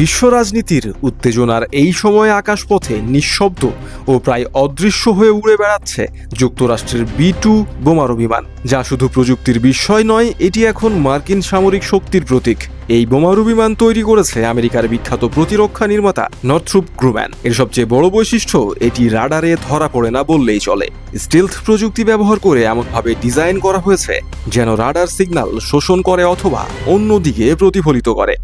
বিশ্ব রাজনীতির উত্তেজনার এই সময়ে আকাশপথে নিঃশব্দ ও প্রায় অদৃশ্য হয়ে উড়ে বেড়াচ্ছে যুক্তরাষ্ট্রের বি টু বোমারু বিমান, যা শুধু প্রযুক্তির বিষয় নয়, এটি এখন মার্কিন সামরিক শক্তির প্রতীক। এই বোমারু বিমান তৈরি করেছে আমেরিকার বিখ্যাত প্রতিরক্ষা নির্মাতা নর্থ্রুপ গ্রুম্যান। এর সবচেয়ে বড় বৈশিষ্ট্য, এটি রাডারে ধরা পড়ে না বললেই চলে। স্টিলথ প্রযুক্তি ব্যবহার করে এমনভাবে ডিজাইন করা হয়েছে, যেন রাডার সিগন্যাল শোষণ করে অথবা অন্যদিকে প্রতিফলিত করে।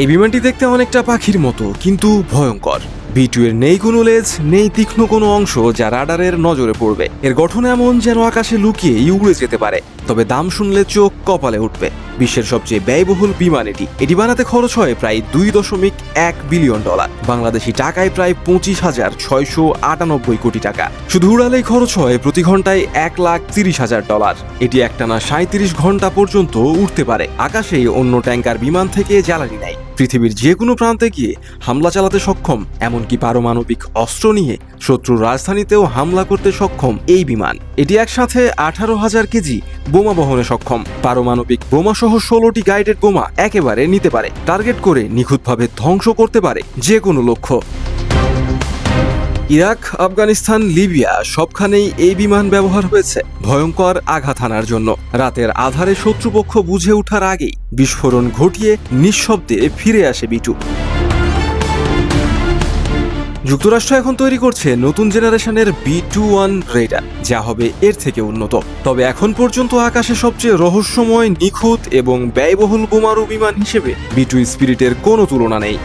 এই বিমানটি দেখতে অনেকটা পাখির মতো, কিন্তু ভয়ঙ্কর। বি টু এর নেই কোনো লেজ, নেই তীক্ষ্ণ কোনো অংশ যা রাডারের নজরে পড়বে। এর গঠন এমন যেন আকাশে লুকিয়ে উড়ে যেতে পারে। তবে দাম শুনলে চোখ কপালে উঠবে। বিশ্বের সবচেয়ে ব্যয়বহুল বিমান এটি। এটি বানাতে খরচ হয় প্রায় দুই দশমিক এক বিলিয়ন ডলার। বাংলাদেশি টাকায় প্রায় পঁচিশ হাজার ছয়শো আটানব্বই কোটি টাকা। শুধু উড়ালেই খরচ হয় প্রতি ঘন্টায় এক লাখ তিরিশ হাজার ডলার। এটি একটানা সাঁত্রিশ ঘণ্টা পর্যন্ত উঠতে পারে। আকাশে অন্য ট্যাঙ্কার বিমান থেকে জ্বালানি নেয়। পৃথিবীর যে কোনো প্রান্তে গিয়ে হামলা চালাতে সক্ষম, এমনকি পারমাণবিক অস্ত্র নিয়ে শত্রুর রাজধানীতেও হামলা করতে সক্ষম এই বিমান। এটি একসাথে আঠারো হাজার কেজি বোমা বহনে সক্ষম। পারমাণবিক বোমা সহ ষোলোটি গাইডেড বোমা একেবারে নিতে পারে। টার্গেট করে নিখুঁতভাবে ধ্বংস করতে পারে যে কোনো লক্ষ্য। ইরাক, আফগানিস্তান, লিবিয়া সবখানেই এই বিমান ব্যবহার হয়েছে ভয়ঙ্কর আঘাত হানার জন্য। রাতের আধারে শত্রুপক্ষ বুঝে ওঠার আগেই বিস্ফোরণ ঘটিয়ে নিঃশব্দে ফিরে আসে বিটু। যুক্তরাষ্ট্র এখন তৈরি করছে নতুন জেনারেশনের বি টু ওয়ান রেডার, যা হবে এর থেকে উন্নত। তবে এখন পর্যন্ত আকাশে সবচেয়ে রহস্যময়, নিখুঁত এবং ব্যয়বহুল বোমারু বিমান হিসেবে বি টু স্পিরিটের কোনো তুলনা নেই।